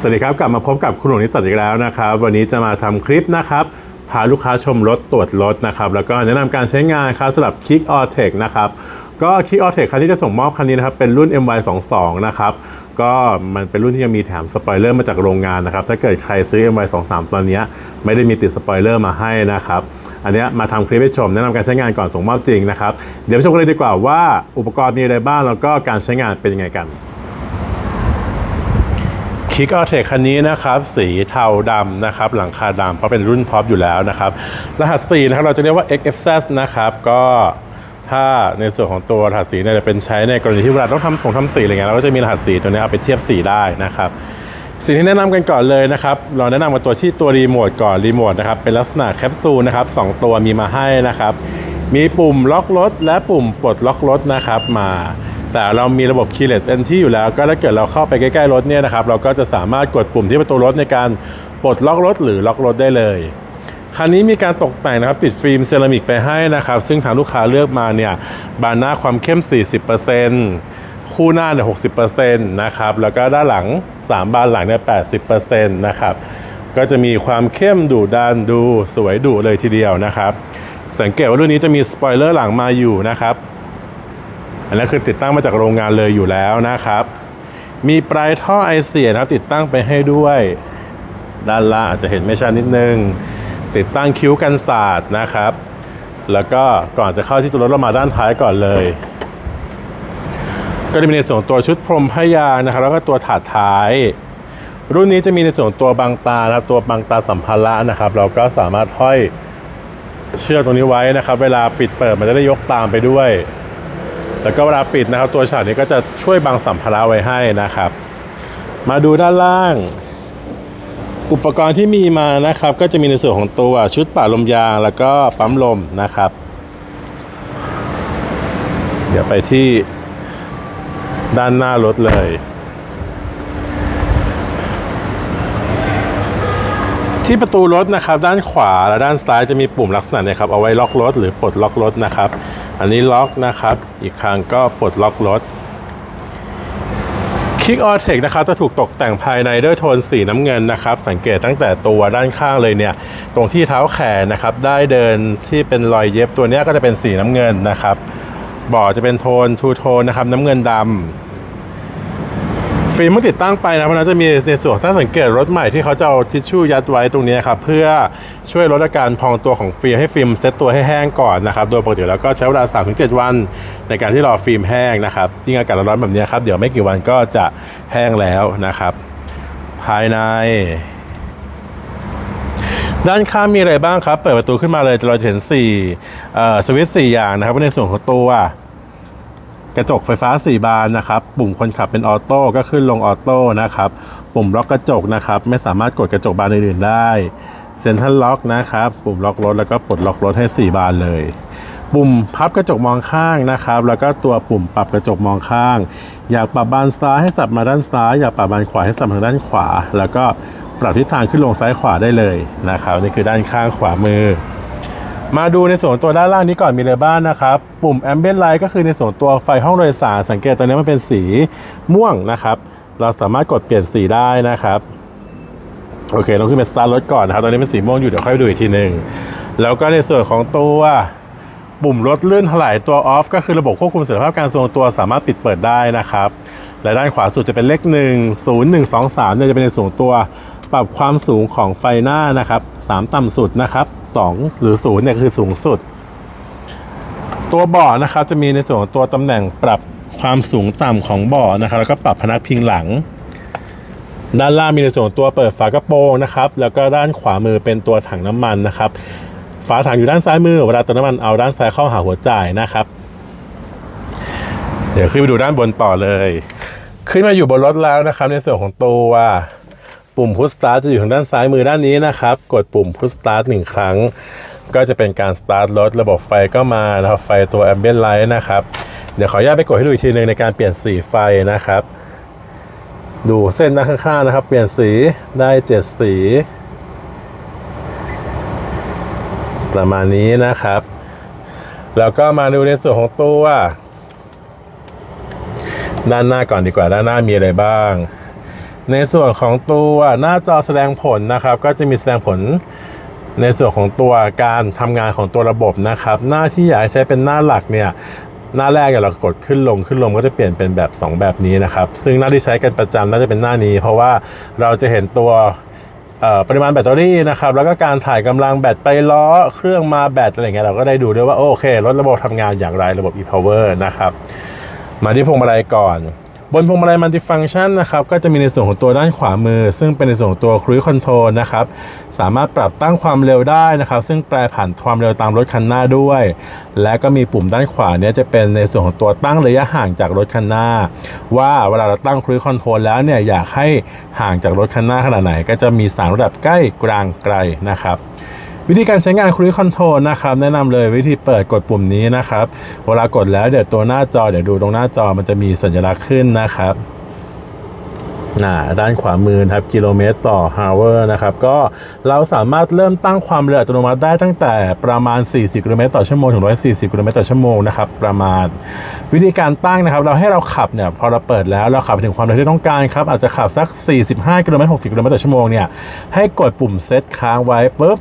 สวัสดีครับ กลับมาพบกับคุณหลวงนิสสัตอีกแล้วนะครับ วันนี้จะมาทำคลิปนะครับ พาลูกค้าชมรถตรวจรถนะครับ แล้วก็แนะนำการใช้งานครับสำหรับ Kick o r t e c h นะครับ ก็ Kick o r t e c h คันที่จะส่งมอบคันนี้นะครับ เป็นรุ่น MY22 นะครับ ก็มันเป็นรุ่นที่ยังมีแถมสปอยเลอร์มาจากโรงงานนะครับ ถ้าเกิดใครซื้อ MY23 ตอนนี้ไม่ได้มีติดสปอยเลอร์มาให้นะครับอันนี้มาทำคลิปให้ชมแนะนำการใช้งานก่อนส่งมอบจริงนะครับ เดี๋ยวไปชมกันเลยดีกว่าว่าอุปกรณ์มีอะไรบ้างแล้วก็การใช้งานเป็นยังไงกัน คิกออเทคคันนี้นะครับสีเทาดำนะครับหลังคาดำเพราะเป็นรุ่นท็อปอยู่แล้วนะครับรหัสสีนะครับเราจะเรียกว่า XFZ นะครับก็ถ้าในส่วนของตัวรหัสสีเนี่ยจะเป็นใช้ในกรณีที่เวลาต้องทำส่งทำสีอะไรเงี้ยเราก็จะมีรหัสสีตัวนี้เอาไปเทียบสีได้นะครับสิ่งที่แนะนำกันก่อนเลยนะครับ เราแนะนำกันตัวที่ตัวรีโมทก่อนรีโมทนะครับเป็นลักษณะแคปซูลนะครับสองตัวมีมาให้นะครับ มีปุ่มล็อกรถและปุ่มปลดล็อกรถนะครับมา แต่เรามีระบบ keyless entry อยู่แล้ว ก็ถ้าเกิดเราเข้าไปใกล้ๆรถเนี่ยนะครับเราก็จะสามารถกดปุ่มที่ประตูรถในการปลดล็อกรถหรือล็อกรถได้เลยคันนี้มีการตกแต่งนะครับติดฟิล์มเซรามิกไปให้นะครับ ซึ่งทางลูกค้าเลือกมาเนี่ยบานหน้าความเข้ม 40%คู่หน้าเนี่ย60%นะครับแล้วก็ด้านหลัง 3 บานหลังเนี่ย80%นะครับก็จะมีความเข้มดุดันดูสวยดุเลยทีเดียวนะครับ สังเกตว่ารุ่นนี้จะมีสปอยเลอร์หลังมาอยู่นะครับ อันนั้คือติดตั้งมาจากโรงงานเลยอยู่แล้วนะครับ มีปลายท่อไอเสียนะครับติดตั้งไปให้ด้วย ด้านล่างอาจจะเห็นไม่ชัดนิดนึง ติดตั้งคิ้วกันศาสตร์นะครับ แล้วก็ก่อนจะเข้าที่ตัวรถเรามาด้านท้ายก่อนเลย ก็จะมีในส่วนตัวชุดพรมพยางนะครับ แล้วก็ตัวถาดท้าย รุ่นนี้จะมีในส่วนตัวบังตานะตัวบังตาสัมภาระนะครับ เราก็สามารถห้อยเชือกตรงนี้ไว้นะครับ เวลาปิดเปิดมันจะได้ยกตามไปด้วย แล้วก็เวลาปิดนะครับ ตัวฉากนี้ก็จะช่วยบังสัมภาระไว้ให้นะครับ มาดูด้านล่าง อุปกรณ์ที่มีมานะครับ ก็จะมีในส่วนของตัวชุดป่าลมยางแล้วก็ปั๊มลมนะครับ เดี๋ยวไปที่ด้านหน้ารถเลย ที่ประตูรถนะครับด้านขวาและด้านซ้ายจะมีปุ่มลักษณะนี้ครับเอาไว้ล็อกรถหรือปลดล็อกรถนะครับ อันนี้ล็อกนะครับ อีกครั้งก็ปลดล็อกรถคิกออเทคนะครับจะถูกตกแต่งภายในด้วยโทนสีน้ำเงินนะครับ สังเกตตั้งแต่ตัวด้านข้างเลยเนี่ย ตรงที่เท้าแขนนะครับ ได้เดินที่เป็นรอยเย็บตัวนี้ก็จะเป็นสีน้ำเงินนะครับเบาะจะเป็นโทนทูโทนนะครับ น้ำเงินดำ ฟิล์มเมื่อติดตั้งไปนะเพราะนั้นจะมีในส่วนถ้าสังเกตรถใหม่ที่เขาจะเอาทิชชู่ยัดไว้ตรงนี้ครับเพื่อช่วยลดอาการพองตัวของฟิล์มให้ฟิล์มเซตตัวให้แห้งก่อนนะครับโดยปกติแล้วก็ใช้เวลา 3-7 วัน ในการที่รอฟิล์มแห้งนะครับยิ่งอากาศร้อนๆแบบนี้ครับเดี๋ยวไม่กี่วันก็จะแห้งแล้วนะครับ ภายในด้านข้างมีอะไรบ้างครับ เปิดประตูขึ้นมาเลยเราจะเห็น4เอ่สวิตช์4อย่างนะครับในส่วนของตัว กระจกไฟฟ้า 4 บานนะครับ ปุ่มคนขับเป็นออโต้ก็ขึ้นลงออโต้นะครับ ปุ่มล็อกกระจกนะครับ ไม่สามารถกดกระจกบานอื่นๆได้เซ็นทรัลล็อกนะครับ ปุ่มล็อกรถแล้วก็ปลดล็อกรถให้ 4 บานเลย ปุ่มพับกระจกมองข้างนะครับ แล้วก็ตัวปุ่มปรับกระจกมองข้าง อยากปรับบานซ้ายให้สับมาด้านซ้าย อยากปรับบานขวาให้สับมาทางด้านขวา แล้วก็ปรับทิศทางขึ้นลงซ้ายขวาได้เลยนะครับ นี่คือด้านข้างขวามือ มาดูในส่วนตัวด้านล่างนี้ก่อนมีอะไรบ้างนะครับ ปุ่ม Ambient Light ก็คือในส่วนตัวไฟห้องโดยสารสังเกตตัวนี้มันเป็นสีม่วงนะครับ เราสามารถกดเปลี่ยนสีได้นะครับโอเคเราขึ้นไปสตาร์ทรถก่อนนะครับตอนนี้เป็นสีม่วงอยู่เดี๋ยวค่อยไปดูอีกทีหนึ่งแล้วก็ในส่วนของตัวปุ่มรถเลื่อนถลายตัวออฟก็คือระบบควบคุมเสถียรภาพการทรงตัวสามารถปิดเปิดได้นะครับและด้านขวาสุดจะเป็นเลข 1 0 1 2 3เนี่ยจะเป็นในส่วนตัว ปรับความสูงของไฟหน้านะครับ 3 ต่ำสุดนะครับ 2 หรือ0เนี่ยคือสูงสุด ตัวเบาะนะครับจะมีในส่วนของตัวตำแหน่งปรับความสูงต่ำของเบาะนะครับแล้วก็ปรับพนักพิงหลัง ด้านล่างมีในส่วนตัวเปิดฝากระโปรงนะครับแล้วก็ด้านขวามือเป็นตัวถังน้ำมันนะครับฝาถังอยู่ด้านซ้ายมือเวลาเติมน้ำมันเอาด้านซ้ายเข้าหาหัวจ่ายนะครับ เดี๋ยวขึ้นไปดูด้านบนต่อเลย ขึ้นมาอยู่บนรถแล้วนะครับ ในส่วนของตัว ปุ่มพุชสตาร์ทจะอยู่ทางด้านซ้ายมือด้านนี้นะครับ กดปุ่มพุชสตาร์ทหนึ่งครั้ง ก็จะเป็นการสตาร์ทรถระบบไฟก็มานะครับไฟตัว Ambient Light นะครับ เดี๋ยวขออนุญาตไปกดให้ดูอีกทีหนึ่งในการเปลี่ยนสีไฟนะครับ ดูเส้นด้านข้างๆนะครับ เปลี่ยนสีได้เจ็ดสี ประมาณนี้นะครับ แล้วก็มาดูในส่วนของตัวด้านหน้าก่อนดีกว่าด้านหน้ามีอะไรบ้าง ในส่วนของตัวหน้าจอแสดงผลนะครับ ก็จะมีแสดงผลในส่วนของตัวการทำงานของตัวระบบนะครับ หน้าที่อยากให้ใช้เป็นหน้าหลักเนี่ยหน้าแรกเนี่ยเรากดขึ้นลงขึ้นลงก็จะเปลี่ยนเป็นแบบ 2 แบบนี้นะครับ ซึ่งหน้าที่ใช้กันประจำน่าจะเป็นหน้านี้ เพราะว่าเราจะเห็นตัวปริมาณแบตเตอรี่นะครับ แล้วก็การถ่ายกำลังแบตไปล้อเครื่องมาแบตอะไรเงี้ยเราก็ได้ดูด้วยว่าโอเครถระบบทำงานอย่างไรระบบ e-power นะครับ มาที่พวงมาลัยก่อน บนพวงมาลัยมัลติฟังชันนะครับก็จะมีในส่วนของตัวด้านขวามือ ซึ่งเป็นในส่วนของตัว Cruise Control นะครับสามารถปรับตั้งความเร็วได้นะครับ ซึ่งแปรผันความเร็วตามรถคันหน้าด้วย และก็มีปุ่มด้านขวาเนี้ยจะเป็นในส่วนของตัวตั้งระยะห่างจากรถคันหน้า ว่าเวลาเราตั้ง Cruise Control แล้วเนี่ยอยากให้ห่างจากรถคันหน้าขนาดไหน ก็จะมีสามระดับใกล้กลางไกลนะครับ วิธีการใช้งาน Cruise Control นะครับ แนะนำเลยวิธีเปิดกดปุ่มนี้นะครับ เวลากดแล้วเดี๋ยวตัวหน้าจอเดี๋ยวดูตรงหน้าจอมันจะมีสัญลักษณ์ขึ้นนะครับน่าด้านขวามือครับกิโลเมตรต่อ hour นะครับก็เราสามารถเริ่มตั้งความเร็วอัตโนมัติได้ตั้งแต่ประมาณ 40กิโลเมตรต่อชั่วโมงถึง 140กิโลเมตรต่อชั่วโมงนะครับประมาณ วิธีการตั้งนะครับ เราให้เราขับเนี่ยพอเราเปิดแล้วเราขับไปถึงความเร็วที่ต้องการครับอาจจะขับสัก 45กิโลเมตร60กิโลเมตรต่อชั่วโมงเนี่ยให้กดปุ่มเซตค้างไว้ปุ๊บ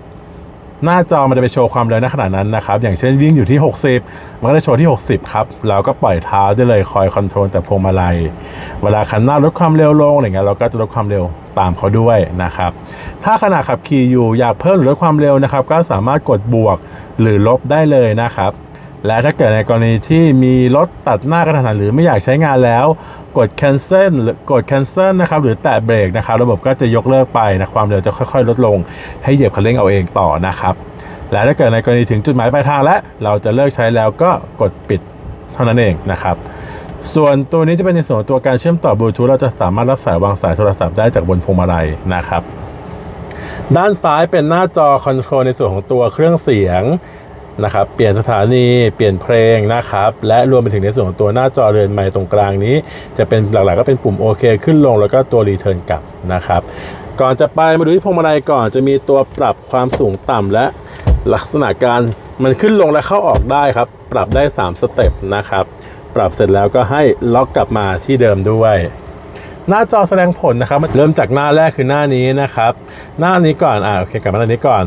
หน้าจอมันจะไปโชว์ความเร็วในขนาดนั้นนะครับอย่างเช่นวิ่งอยู่ที่ 60 มันก็จะโชว์ที่ 60 ครับเราก็ปล่อยเท้าได้เลยคอยคอนโทรลแต่พวงมาลัย เวลาคันหน้าลดความเร็วลงอะไรเงี้ยเราก็จะลดความเร็วตามเขาด้วยนะครับถ้าขณะขับขี่อยู่อยากเพิ่มหรือลดความเร็วนะครับ ก็สามารถกดบวกหรือลบได้เลยนะครับและถ้าเกิดในกรณีที่มีรถตัดหน้ากระทันหันหรือไม่อยากใช้งานแล้ว กด cancel หรือกด cancel นะครับ หรือแตะเบรกนะครับ ระบบก็จะยกเลิกไปนะความเร็วจะค่อยๆ ลดลง ให้เหยียบคันเร่งเอาเองต่อนะครับ และถ้าเกิดในกรณีถึงจุดหมายปลายทางและเราจะเลิกใช้แล้วก็กดปิดเท่านั้นเองนะครับส่วนตัวนี้จะเป็นในส่วนตัวการเชื่อมต่อบลูทูธเราจะสามารถรับสายวางสายโทรศัพท์ได้จากบนพวงมาลัยนะครับ ด้านซ้ายเป็นหน้าจอคอนโทรลในส่วนของตัวเครื่องเสียง นะครับ เปลี่ยนสถานี เปลี่ยนเพลงนะครับ และรวมไปถึงในส่วนของตัวหน้าจอเรือนไม้ตรงกลางนี้ จะเป็นหลักๆก็เป็นปุ่มโอเคขึ้นลงแล้วก็ตัวรีเทิร์นกลับนะครับ ก่อนจะไปมาดูที่พวงมาลัยก่อนจะมีตัวปรับความสูงต่ำและลักษณะการมันขึ้นลงและเข้าออกได้ครับ ปรับได้ 3 สเต็ปนะครับ ปรับเสร็จแล้วก็ให้ล็อกกลับมาที่เดิมด้วย หน้าจอแสดงผลนะครับมันเริ่มจากหน้าแรกคือหน้านี้นะครับ หน้านี้ก่อนอ่าโอเคกลับมาหน้านี้ก่อน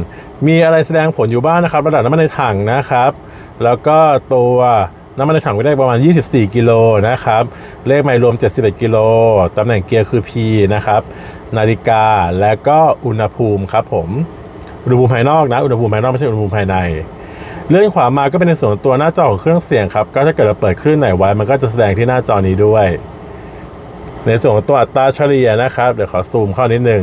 มีอะไรแสดงผลอยู่บ้างนะครับ ระดับน้ำมันในถังนะครับ แล้วก็ตัวน้ำมันในถังก็ได้ประมาณ 24 กิโลนะครับ เลขไมล์รวม 71 กิโลตำแหน่งเกียร์คือ P นะครับ นาฬิกาและก็อุณหภูมิครับผมอุณหภูมิภายนอกนะ อุณหภูมิภายนอกไม่ใช่อุณหภูมิภายใน เลื่อนขวามาก็เป็นในส่วนตัวหน้าจอของเครื่องเสียงครับ ก็ถ้าเกิดเราเปิดคลื่นไหนไว้ มันก็จะแสดงที่หน้าจอนี้ด้วย ในส่วนของตัวอัตราเฉลี่ยนะครับเดี๋ยวขอซูมเข้านิดหนึ่ง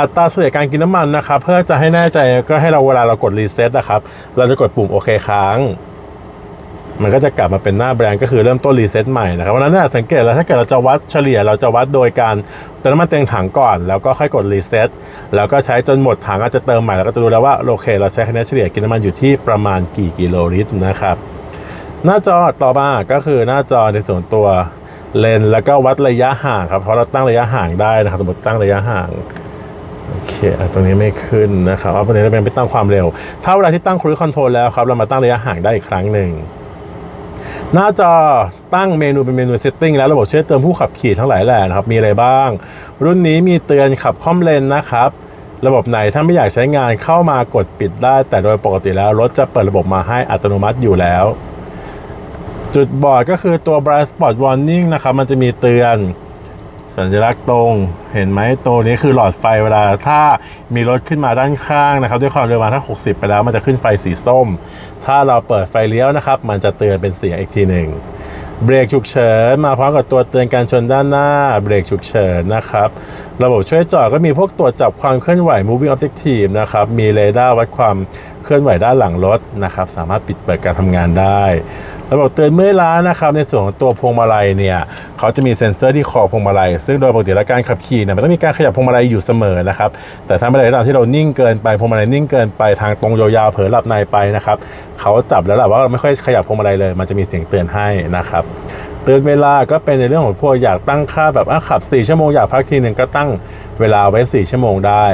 อัตราเฉลี่ยการกินน้ำมันนะครับเพื่อจะให้แน่ใจก็ให้เราเวลาเรากดรีเซ็ตนะครับเราจะกดปุ่มโอเคค้าง มันก็จะกลับมาเป็นหน้าแบรนด์ก็คือเริ่มต้นรีเซ็ตใหม่นะครับวันนั้นเนี่ยสังเกตแล้วถ้าเกิดเราจะวัดเฉลี่ยเราจะวัดโดยการเติมน้ำมันเต็มถังก่อน แล้วก็ค่อยกดรีเซ็ตแล้วก็ใช้จนหมดถังอาจจะเติมใหม่แล้วก็จะรู้แล้วว่าโอเค เราใช้คะแนนเฉลี่ยกินน้ำมันอยู่ที่ประมาณกี่กิโลลิตรนะครับหน้าจอต่อมาก็คือหน้าจอในส่วนตัว เลนแล้วก็วัดระยะห่างครับ เพราะเราตั้งระยะห่างได้นะครับ สมมติตั้งระยะห่างโอเคตรงนี้ไม่ขึ้นนะครับเอาประเด็นเราเป็นไปตั้งความเร็ว ถ้าเวลาที่ตั้งครูคอนโทรลแล้วครับ เรามาตั้งระยะห่างได้อีกครั้งหนึ่งหน้าจอตั้งเมนูเป็นเมนู setting แล้วระบบช่วยเติมผู้ขับขี่ทั้งหลายแหล่นะครับ มีอะไรบ้าง รุ่นนี้มีเตือนขับคล่อมเลนนะครับ ระบบไหนถ้าไม่อยากใช้งานเข้ามากดปิดได้ แต่โดยปกติแล้วรถจะเปิดระบบมาให้อัตโนมัติอยู่แล้ว จุดบอดก็คือตัว Bright Spot Warning นะครับ มันจะมีเตือนสัญลักษณ์ตรงเห็นไหมตัวนี้คือหลอดไฟเวลาถ้ามีรถขึ้นมาด้านข้างนะครับ ด้วยความเร็วมาถ้า 60 ไปแล้ว มันจะขึ้นไฟสีส้ม ถ้าเราเปิดไฟเลี้ยวนะครับ มันจะเตือนเป็นเสียงอีกทีหนึ่งเบรกฉุกเฉินมาพร้อมกับตัวเตือนการชนด้านหน้าเบรกฉุกเฉินนะครับ ระบบช่วยจอดก็มีพวกตรวจจับความเคลื่อนไหว moving objective นะครับ มีเรดาร์วัดความเคลื่อนไหวด้านหลังรถนะครับ สามารถปิดเปิดการทำงานได้ ระบบเตือนเมื่อยล้านะครับในส่วนของตัวพวงมาลัยเนี่ยเขาจะมีเซ็นเซอร์ที่คอพวงมาลัย ซึ่งโดยปกติแล้วการขับขี่เนี่ยมันต้องมีการขยับพวงมาลัยอยู่เสมอนะครับแต่ถ้าเมื่อไหร่ก็ตามที่เรานิ่งเกินไปพวงมาลัยนิ่งเกินไปทางตรงยาวๆเผลอหลับในไปนะครับเขาจับแล้วแหละว่าเราไม่ค่อยขยับพวงมาลัยเลย มันจะมีเสียงเตือนให้นะครับเตือนเวลาก็เป็นในเรื่องของพวกอยากตั้งค่าแบบอะขับ 4 ชั่วโมงอยากพักทีหนึ่งก็ตั้งเวลาไว้ 4 ชั่วโมงได้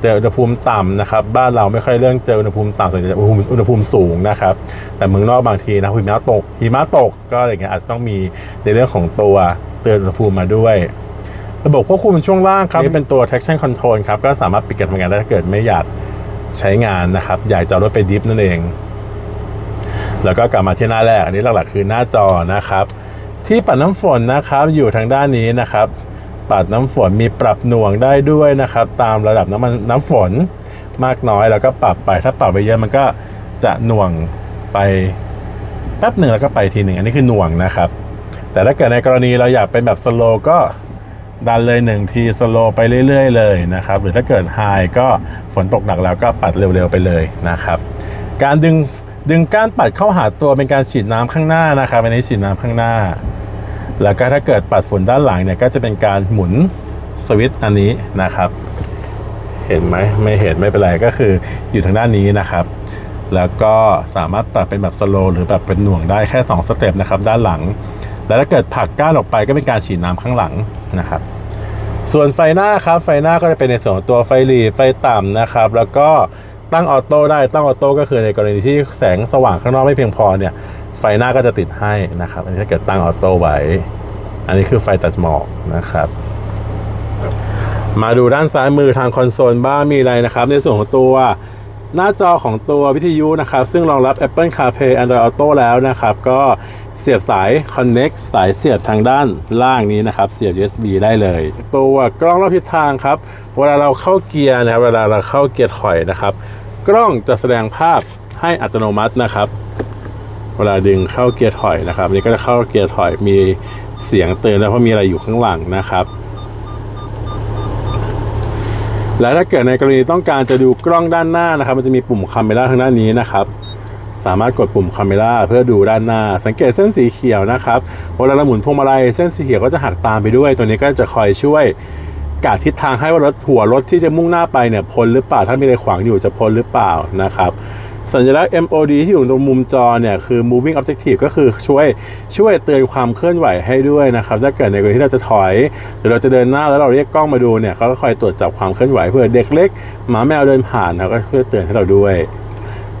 แต่อุณหภูมิต่ำนะครับ บ้านเราไม่ค่อยเรื่องเจออุณหภูมิต่ำส่วนใหญ่จะอุณหภูมิอุณหภูมิสูงนะครับ แต่เมืองนอกบางทีนะหิมะตกหิมะตกก็อะไรเงี้ยอาจจะต้องมีในเรื่องของตัวเตือนอุณหภูมิมาด้วย ระบบควบคุมช่วงล่างครับนี่เป็นตัว traction control ครับก็สามารถปิดการทำงานได้ถ้าเกิดไม่อยากใช้งานนะครับ อยากจะเอรถไปดิฟนั่นเอง แล้วก็กลับมาที่หน้าแรก อันนี้หลักๆคือหน้าจอนะครับ ที่ปัดน้ำฝนนะครับอยู่ทางด้านนี้นะครับ ปัดน้ำฝนมีปรับหน่วงได้ด้วยนะครับ ตามระดับน้ำมันน้ำฝนมากน้อยแล้วก็ปรับไปถ้าปรับไปเยอะมันก็จะหน่วงไปแป๊บหนึ่งแล้วก็ไปทีหนึ่งอันนี้คือหน่วงนะครับ แต่ถ้าเกิดในกรณีเราอยากเป็นแบบสโลก็ดันเลยหนึ่งทีสโลไปเรื่อย ๆ เลยนะครับ หรือถ้าเกิดไฮก็ฝนตกหนักแล้วก็ปัดเร็วๆไปเลยนะครับ การดึงดึงก้านปัดเข้าหาตัวเป็นการฉีดน้ำข้างหน้านะครับอันนี้ฉีดน้ำข้างหน้า แล้วก็ถ้าเกิดปัดฝุ่นด้านหลังเนี่ยก็จะเป็นการหมุนสวิตช์อันนี้นะครับ เห็นไหมไม่เห็นไม่เป็นไรก็คืออยู่ทางด้านนี้นะครับ แล้วก็สามารถปรับเป็นแบบสโลหรือแบบเป็นหน่วงได้แค่ 2 สเต็ปนะครับด้านหลัง แล้วถ้าเกิดผลักก้านออกไปก็เป็นการฉีดน้ำข้างหลังนะครับ ส่วนไฟหน้าครับไฟหน้าก็จะเป็นในส่วนของตัวไฟหลีไฟต่ำนะครับ แล้วก็ตั้งออโต้ได้ตั้งออโต้ก็คือในกรณีที่แสงสว่างข้างนอกไม่เพียงพอเนี่ย ฟหน้าก็จะติดให้นะครับ อันนี้ถ้าเกิดตั้งออโต้ไว้ อันนี้คือไฟตัดหมอกนะครับ มาดูด้านซ้ายมือทางคอนโซลบ้างมีอะไรนะครับ ในส่วนของตัวหน้าจอของตัววิทยุนะครับ ซึ่งรองรับ Apple CarPlay Android Auto แล้วนะครับ ก็เสียบสาย Connect สายเสียบทางด้านล่างนี้นะครับ เสียบ USB ได้เลย ตัวกล้องรอบทิศทางครับ เวลาเราเข้าเกียร์นะครับ เวลาเราเข้าเกียร์ถอยนะครับ กล้องจะแสดงภาพให้อัตโนมัตินะครับ เวลาดึงเข้าเกียร์ถอยนะครับนี่ก็จะเข้าเกียร์ถอยมีเสียงเตือนแล้วว่ามีอะไรอยู่ข้างหลังนะครับและถ้าเกิดในกรณีต้องการจะดูกล้องด้านหน้านะครับ มันจะมีปุ่มคาเมราทางด้านนี้นะครับ สามารถกดปุ่มคาเมราเพื่อดูด้านหน้า สังเกตเส้นสีเขียวนะครับเวลาเราหมุนพวงมาลัยเส้นสีเขียวก็จะหักตามไปด้วย ตัวนี้ก็จะคอยช่วยกาดทิศทางให้ว่ารถหัวรถที่จะมุ่งหน้าไปเนี่ยพ้นหรือเปล่าถ้ามีอะไรขวางอยู่จะพ้นหรือเปล่านะครับ สัญลักษณ์ MOD ที่อยู่ตรงมุมจอเนี่ยคือ moving objective ก็คือช่วยช่วยเตือนความเคลื่อนไหวให้ด้วยนะครับ ถ้าเกิดในกรณีที่เราจะถอย หรือเราจะเดินหน้าแล้วเราเรียกกล้องมาดูเนี่ยเขาก็คอยตรวจจับความเคลื่อนไหวเพื่อเด็กเล็กหมาแมวเดินผ่านเขาก็ช่วยเตือนให้เราด้วย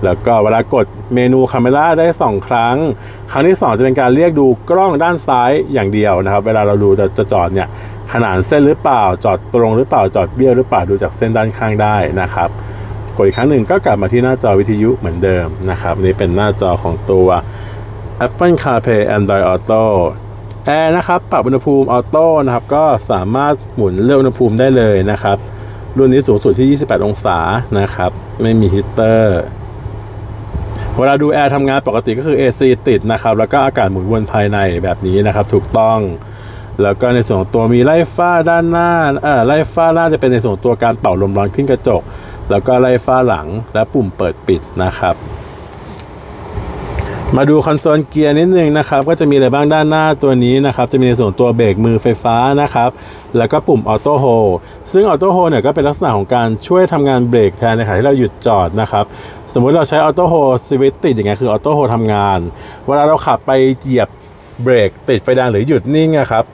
แล้วก็เวลากดเมนูคาเมราได้ 2 ครั้ง ครั้งที่ 2 จะเป็นการเรียกดูกล้องด้านซ้ายอย่างเดียวนะครับ เวลาเราดูจะจะจอดเนี่ยขนานเส้นหรือเปล่า จอดตรงหรือเปล่าจอดเบี้ยวหรือเปล่าดูจากเส้นด้านข้างได้นะครับ กดอีกครั้งหนึ่งก็กลับมาที่หน้าจอวิทยุเหมือนเดิมนะครับนี่เป็นหน้าจอของตัว Apple CarPlay Android Auto แอร์นะครับปรับอุณหภูมิออโต้นะครับก็สามารถหมุนเลือกอุณหภูมิได้เลยนะครับ รุ่นนี้สูงสุดที่ 28 องศานะครับ ไม่มีฮีเตอร์เวลาดูแอร์ทำงานปกติก็คือ AC ติดนะครับ แล้วก็อากาศหมุนวนภายในแบบนี้นะครับ ถูกต้อง แล้วก็ในส่วนตัวมีไล่ฟ้าด้านหน้าเอ่อไล่ฟ้าหน้าจะเป็นในส่วนตัวการเป่าลมร้อนขึ้นกระจก แล้วก็ไล่ฟ้าหลังและปุ่มเปิดปิดนะครับ มาดูคอนโซลเกียร์นิดนึงนะครับ ก็จะมีอะไรบ้างด้านหน้าตัวนี้นะครับ จะมีในส่วนตัวเบรกมือไฟฟ้านะครับ แล้วก็ปุ่มออโต้โฮซึ่งออโต้โฮเนี่ยก็เป็นลักษณะของการช่วยทำงานเบรกแทนในขณะที่เราหยุดจอดนะครับสมมุติเราใช้ออโต้โฮสวิตติดอย่างเงี้ยคือออโต้โฮทำงาน เวลาเราขับไปเหยียบเบรกติดไฟแดงหรือหยุดนิ่งนะครับ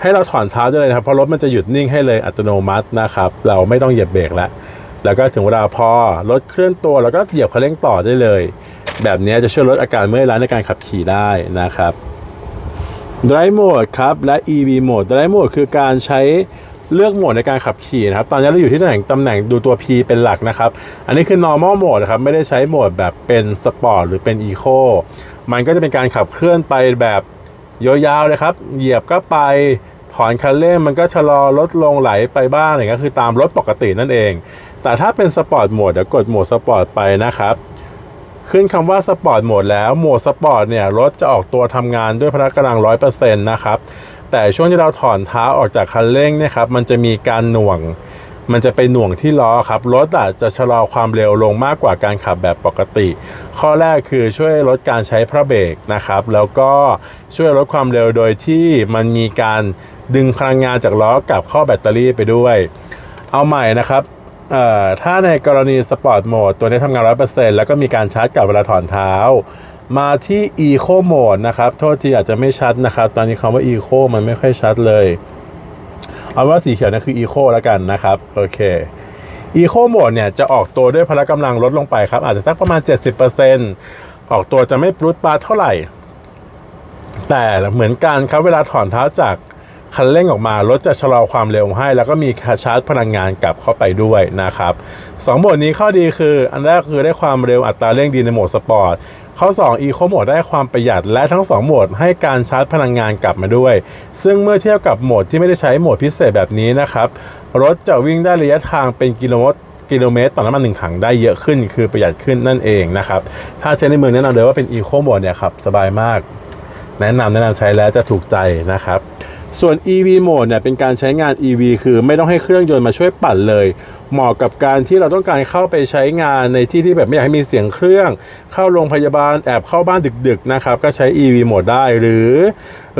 ให้เราถอนเท้าได้เลยนะครับเพราะรถมันจะหยุดนิ่งให้เลยอัตโนมัตินะครับ เราไม่ต้องเหยียบเบรกแล้ว แล้วก็ถึงเวลาพอรถเคลื่อนตัวแล้วก็เหยียบคันเร่งต่อได้เลย แบบนี้จะช่วยลดอาการเมื่อยล้าในการขับขี่ได้นะครับ Drive Mode ครับ และ EV Mode Drive Mode คือการใช้เลือกโหมดในการขับขี่นะครับ ตอนนี้เราอยู่ที่ตำแหน่งตำแหน่งดูตัว P เป็นหลักนะครับ อันนี้คือ normal mode นะครับ ไม่ได้ใช้โหมดแบบเป็น sport หรือเป็น eco มันก็จะเป็นการขับเคลื่อนไปแบบยาวๆเลยครับ เหยียบก็ไป ถอนคันเร่งมันก็ชะลอลดลงไหลไปบ้างอะไรเงี้ยคือตามรถปกตินั่นเอง แต่ถ้าเป็นสปอร์ตโหมดเดี๋ยวกดโหมดสปอร์ตไปนะครับ ขึ้นคำว่าสปอร์ตโหมดแล้วโหมดสปอร์ตเนี่ยรถจะออกตัวทำงานด้วยพละกำลัง100%นะครับแต่ช่วงที่เราถอนเท้าออกจากคันเร่งเนี่ยครับมันจะมีการหน่วง มันจะไปหน่วงที่ล้อครับรถอาจจะชะลอความเร็วลงมากกว่าการขับแบบปกติ ข้อแรกคือช่วยลดการใช้พระเบรกนะครับ แล้วก็ช่วยลดความเร็วโดยที่มันมีการดึงพลังงานจากล้อกลับเข้าแบตเตอรี่ไปด้วย เอาใหม่นะครับ ถ้าในกรณีสปอร์ตโหมดตัวนี้ทำงาน 100%แล้วก็มีการชาร์จกับเวลาถอนเท้า มาที่ Eco Mode นะครับ โทษทีอาจจะไม่ชัดนะครับ ตอนนี้คำว่า Eco มันไม่ค่อยชัดเลย เอาว่าสีเขียวนั่นคือ Eco แล้วกันนะครับ โอเค Eco Mode เนี่ยจะออกตัวด้วยพละกำลังลดลงไปครับ อาจจะสักประมาณ 70%ออกตัวจะไม่ปรุดปาเท่าไหร่ แต่เหมือนกันครับเวลาถอนเท้าจาก คันเร่งออกมารถจะชะลอความเร็วให้ แล้วก็มีชาร์จพลังงานกลับเข้าไปด้วยนะครับสองโหมดนี้ข้อดีคือ อันแรกคือได้ความเร็วอัตราเร่งดีในโหมดสปอร์ตข้อ 2 Eco Mode ได้ความประหยัดและทั้ง 2 โหมดให้การชาร์จพลังงานกลับมาด้วย ซึ่งเมื่อเทียบกับโหมดที่ไม่ได้ใช้โหมดพิเศษแบบนี้นะครับรถจะวิ่งได้ระยะทางเป็นกิโลเมตรกิโลเมตรต่อน้ำมันหนึ่งถังได้เยอะขึ้น คือประหยัดขึ้นนั่นเองนะครับ ถ้าใช้ในเมืองแนะนำเลยว่าเป็น Eco Mode เนี่ยครับสบายมาก แนะนำแนะนำใช้แล้วจะถูกใจนะครับ ส่วน EV Mode เนี่ยเป็นการใช้งาน EV คือไม่ต้องให้เครื่องยนต์มาช่วยปั่นเลย เหมาะกับการที่เราต้องการเข้าไปใช้งานในที่ที่แบบไม่อยากให้มีเสียงเครื่อง เข้าโรงพยาบาลแอบเข้าบ้านดึกๆนะครับก็ใช้ EV Mode ได้หรือ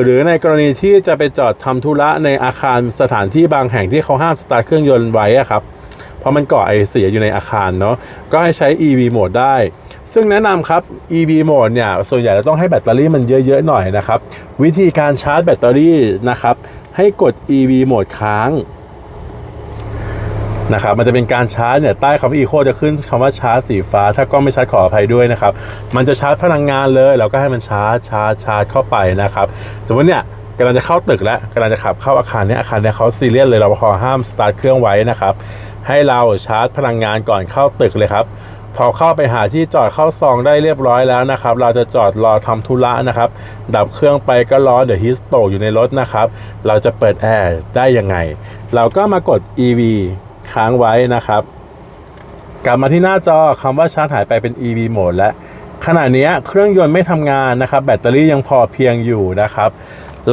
หรือในกรณีที่จะไปจอดทำธุระในอาคารสถานที่บางแห่งที่เขาห้ามสตาร์ทเครื่องยนต์ไว้ครับเพราะมันก่อไอเสียอยู่ในอาคารเนาะก็ให้ใช้ EV Mode ได้ ซึ่งแนะนำครับ EV Mode เนี่ย ส่วนใหญ่เราต้องให้แบตเตอรี่มันเยอะๆหน่อยนะครับ วิธีการชาร์จแบตเตอรี่นะครับ ให้กด EV Mode ค้างนะครับมันจะเป็นการชาร์จเนี่ยใต้คำว่า Eco จะขึ้นคำว่าชาร์จสีฟ้า ถ้ากล้องไม่ชัดขออภัยด้วยนะครับ มันจะชาร์จพลังงานเลย เราก็ให้มันชาร์จชาร์จชาร์จเข้าไปนะครับ สมมติเนี่ยกำลังจะเข้าตึกแล้วกำลังจะขับเข้าอาคารเนี้อาคารเนี้เขาซีเรียสเลยเราพอห้ามสตาร์ทเครื่องไว้นะครับ ให้เราชาร์จพลังงานก่อนเข้าตึกเลยครับ พอเข้าไปหาที่จอดเข้าซองได้เรียบร้อยแล้วนะครับ เราจะจอดรอทำธุระนะครับ ดับเครื่องไปก็รอเดี๋ยวฮิสโตอยู่ในรถนะครับ เราจะเปิดแอร์ได้ยังไง เราก็มากด EV ค้างไว้นะครับ กลับมาที่หน้าจอคำว่าชาร์จหายไปเป็น EV โหมดและขณะนี้เครื่องยนต์ไม่ทำงานนะครับ แบตเตอรี่ยังพอเพียงอยู่นะครับ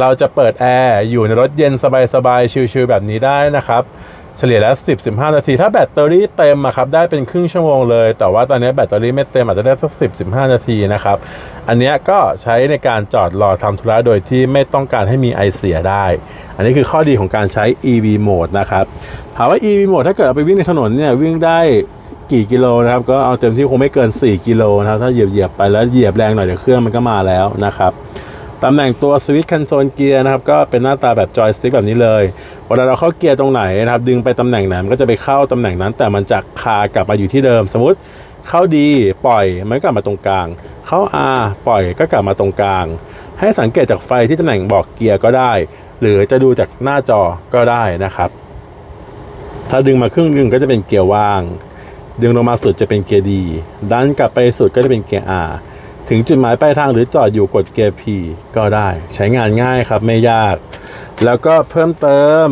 เราจะเปิดแอร์อยู่ในรถเย็นสบายๆชิลๆแบบนี้ได้นะครับ เฉลี่ยแล้ว 10-15 นาที ถ้าแบตเตอรี่เต็มอะครับได้เป็นครึ่งชั่วโมงเลย แต่ว่าตอนนี้แบตเตอรี่ไม่เต็มอาจจะได้สัก 10-15 นาทีนะครับ อันนี้ก็ใช้ในการจอดรอทำธุระโดยที่ไม่ต้องการให้มีไอเสียได้ อันนี้คือข้อดีของการใช้ EV Mode นะครับ ถามว่า EV Mode ถ้าเกิดเอาไปวิ่งในถนนเนี่ยวิ่งได้กี่กิโลนะครับก็เอาเต็มที่คงไม่เกิน 4 กิโลนะครับถ้าเหยียบเหยียบๆไปแล้วเหยียบแรงหน่อยเดี๋ยวเครื่องมันก็มาแล้วนะครับ ตำแหน่งตัวสวิตช์คันโซลเกียร์นะครับก็เป็นหน้าตาแบบจอยสติ๊กแบบนี้เลยเวลาเราเข้าเกียร์ตรงไหนนะครับดึงไปตำแหน่งไหนมันก็จะไปเข้าตำแหน่งนั้น แต่มันจะคากลับมาอยู่ที่เดิม สมมติเข้าดีปล่อยมันก็กลับมาตรงกลาง เข้า R ปล่อยก็กลับมาตรงกลาง ให้สังเกตจากไฟที่ตำแหน่งบอกเกียร์ก็ได้ หรือจะดูจากหน้าจอก็ได้นะครับ ถ้าดึงมาครึ่งนึงก็จะเป็นเกียร์ว่าง ดึงลงมาสุดจะเป็นเกียร์ดีดันกลับไปสุดก็จะเป็นเกียร์ R ถึงจุดหมายปลายทางหรือจอดอยู่กดเกียร์ P ก็ได้ใช้งานง่ายครับไม่ยาก แล้วก็เพิ่มเติม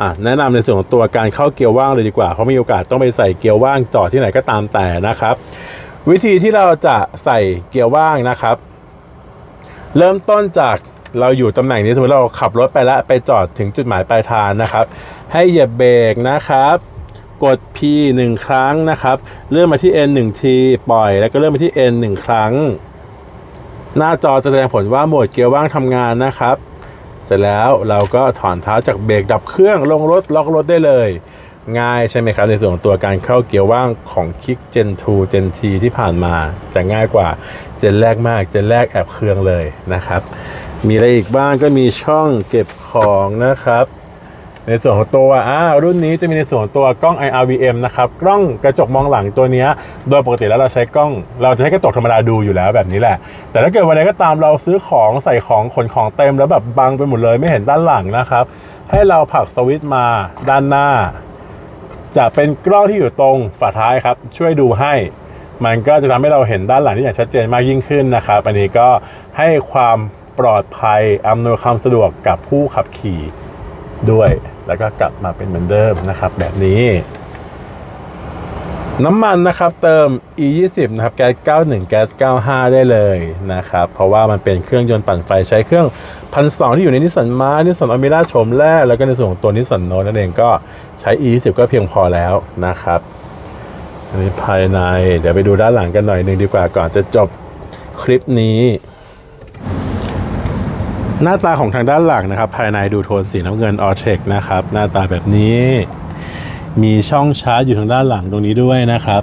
อะแนะนำในส่วนของตัวการเข้าเกียร์ว่างเลยดีกว่าเพราะมีโอกาสต้องไปใส่เกียร์ว่างจอดที่ไหนก็ตามแต่นะครับ วิธีที่เราจะใส่เกียร์ว่างนะครับ เริ่มต้นจากเราอยู่ตำแหน่งนี้สมมติเราขับรถไปแล้วไปจอดถึงจุดหมายปลายทางนะครับ ให้เหยียบเบรกนะครับ กด P 1 ครั้งนะครับ เลื่อนมาที่ N 1ที ปล่อย แล้วก็เลื่อนมาที่ N 1 ครั้ง หน้าจอจะแสดงผลว่าโหมดเกียร์ว่างทำงานนะครับ เสร็จแล้วเราก็ถอนเท้าจากเบรกดับเครื่องลงรถล็อกรถได้เลย ง่ายใช่ไหมครับ ในส่วนของตัวการเข้าเกียร์ว่างของคิก Gen 2 Gen T ที่ผ่านมาจะง่ายกว่าเจนแรกมากเจนแรกแอบเครื่องเลยนะครับ มีอะไรอีกบ้างก็มีช่องเก็บของนะครับ ในส่วนของตัวอ่ารุ่นนี้จะมีในส่วนของตัวกล้อง IRVM นะครับกล้องกระจกมองหลังตัวนี้โดยปกติแล้วเราใช้กล้อง เราจะใช้กระจกธรรมดาดูอยู่แล้วแบบนี้แหละ แต่ถ้าเกิดวันใดก็ตามเราซื้อของใส่ของขนของเต็มแล้วแบบบังไปหมดเลยไม่เห็นด้านหลังนะครับ ให้เราผลักสวิตช์มาด้านหน้า จะเป็นกล้องที่อยู่ตรงฝาท้ายครับ ช่วยดูให้ มันก็จะทำให้เราเห็นด้านหลังที่อย่างชัดเจนมากยิ่งขึ้นนะครับอันนี้ก็ให้ความปลอดภัยอำนวยความสะดวกกับผู้ขับขี่ด้วย แล้วก็กลับมาเป็นเหมือนเดิมนะครับ แบบนี้ น้ำมันนะครับเติม e 2 0นะครับแก๊ส91 แก๊ส95 ได้เลยนะครับ เพราะว่ามันเป็นเครื่องยนต์ปั่นไฟใช้เครื่องพันสที่อยู่ในนิสสันมานิสสันอเมร่าโฉมแรกแล้วก็ในส่วนของตัวนิสสันโนนั่นเองก็ใช้ e 2 0ก็เพียงพอแล้วนะครับอันนี้ภายในเดี๋ยวไปดูด้านหลังกันหน่อยหนึ่งดีกว่าก่อนจะจบคลิปนี้ หน้าตาของทางด้านหลังนะครับ ภายในดูโทนสีน้ำเงินออเทคนะครับ หน้าตาแบบนี้ มีช่องชาร์จอยู่ทางด้านหลังตรงนี้ด้วยนะครับ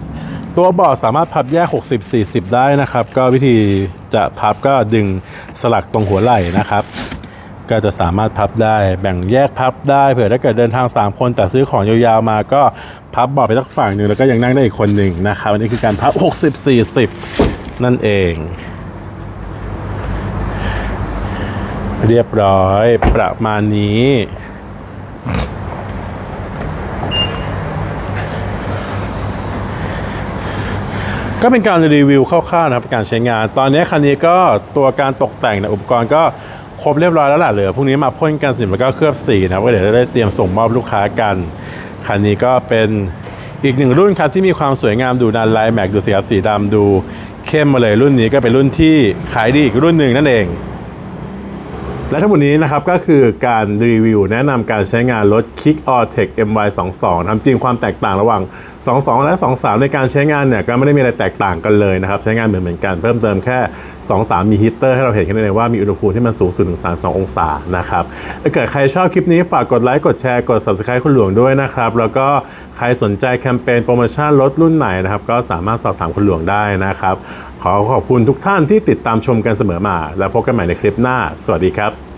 ตัวเบาะสามารถพับแยก 60-40 ได้นะครับ ก็วิธีจะพับก็ดึงสลักตรงหัวไหล่นะครับ ก็จะสามารถพับได้แบ่งแยกพับได้เผื่อถ้าเกิดเดินทาง 3 คนแต่ซื้อของยาวๆมาก็พับเบาะไปสักฝั่งหนึ่งแล้วก็ยังนั่งได้อีกคนหนึ่งนะครับอันนี้คือการพับ 60-40 นั่นเอง เรียบร้อยประมาณนี้ ก็เป็นการรีวิวคร่าวๆนะครับการใช้งาน ตอนนี้คันนี้ก็ตัวการตกแต่งนยอุปกรณ์ก็ครบเรียบร้อยแล้วล่ะเหลือพรุ่งนี้มาพ่นกันสีแล้วก็เคลือบสีนะก็เดี๋ยวจะได้เตรียมส่งมอบลูกค้ากันคันนี้ก็เป็นอีกหนึ่งรุ่นครับที่มีความสวยงามดูนันลน์แม็กดูสีสีดำดูเข้มมาเลยรุ่นนี้ก็เป็นรุ่นที่ขายดีอีกรุ่นหนึ่งนั่นเอง และทั้งหมดนี้นะครับก็คือการรีวิวแนะนำการใช้งานรถ Kick Or Tech MY22 ทำจริงความแตกต่างระหว่าง 22 และ 23 ในการใช้งานเนี่ยก็ไม่ได้มีอะไรแตกต่างกันเลยนะครับใช้งานเหมือนเหมือนกันเพิ่มเติมแค่ 23 มีฮีเตอร์ให้เราเห็นกันเลยว่ามีอุณหภูมิที่มันสูงสุดถึง 32 องศานะครับถ้าเกิดใครชอบคลิปนี้ฝากกดไลค์กดแชร์กด subscribe คุณหลวงด้วยนะครับแล้วก็ใครสนใจแคมเปญโปรโมชั่นรถรุ่นไหนนะครับก็สามารถสอบถามคุณหลวงได้นะครับ ขอขอบคุณทุกท่านที่ติดตามชมกันเสมอมา แล้วพบกันใหม่ในคลิปหน้า สวัสดีครับ